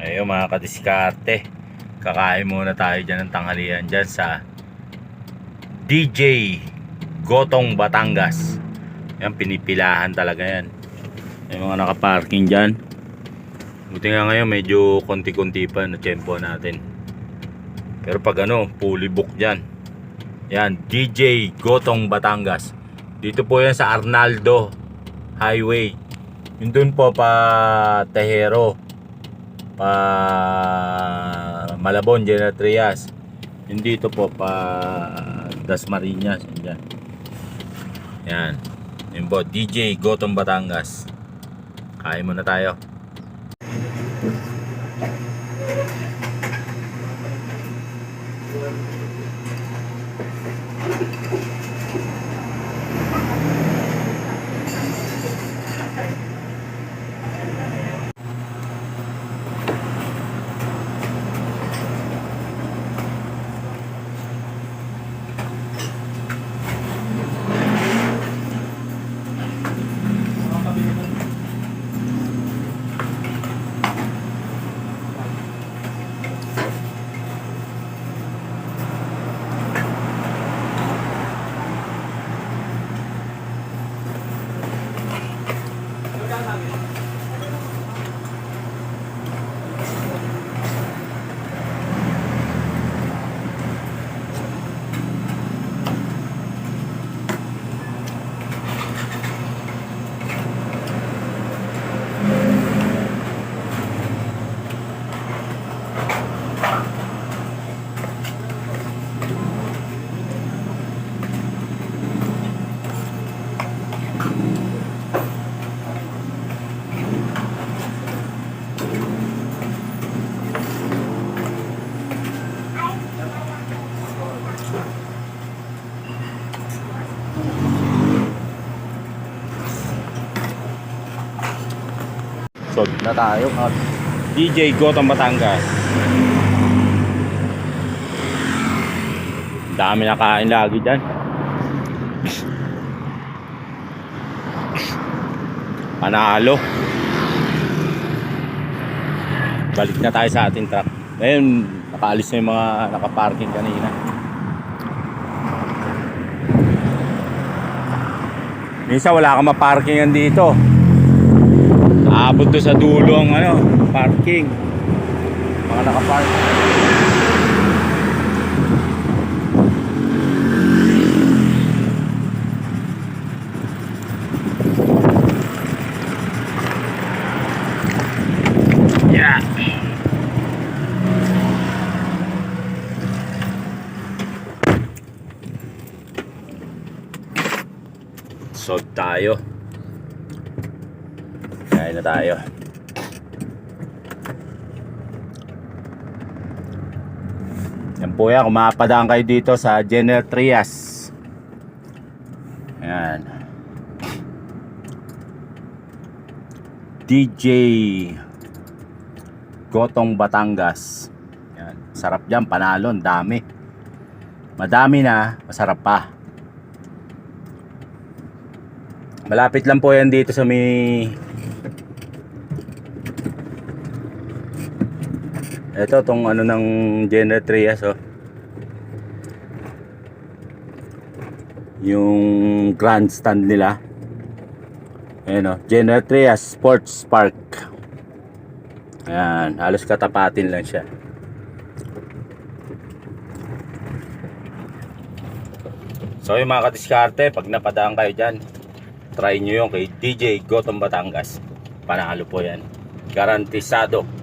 Ayun mga kadiskarte. Kakain muna tayo dyan ng tanghalian dyan sa DJ Gotong Batangas. Yan, pinipilahan talaga yan. May mga nakaparking dyan. Buti nga ngayon medyo konti-konti pa na tempo natin. Pero pag ano, fully book dyan. Yan, DJ Gotong Batangas. Dito po yan sa Arnaldo Highway. Yun dun po pa Tejero. Pa Malabon, General Trias. Yun dito po pa Dasmariñas. Dyan. Yan. Yun po, DJ Gotong Batangas. Kain muna tayo. So, na tayo at DJ Gotong Batangas. Dami na kain lagi dyan. Panalo. Balik na tayo sa ating truck. Ngayon, nakaalis na yung mga nakaparking kanina. Minsan wala kang maparkingan dito. Aabot doon sa dulo ang ano, parking. Mga nakapark. Yeah. So tayo. Kain na tayo. Yan po yan, kung mapadaan kayo dito sa General Trias. Yan. DJ Gotong Batangas. Yan. Sarap dyan, panalon, dami. Madami na, masarap pa. Malapit lang po yan dito sa may Ito tong ano ng General Trias oh. Yung grandstand nila. Ayan oh, General Trias Sports Park. Ayan, halos katapatin lang siya. So yung mga kadiskarte, pag napadaan kayo dyan, try nyo yung kay DJ Gotong Batangas. Panalo po yan. Garantisado.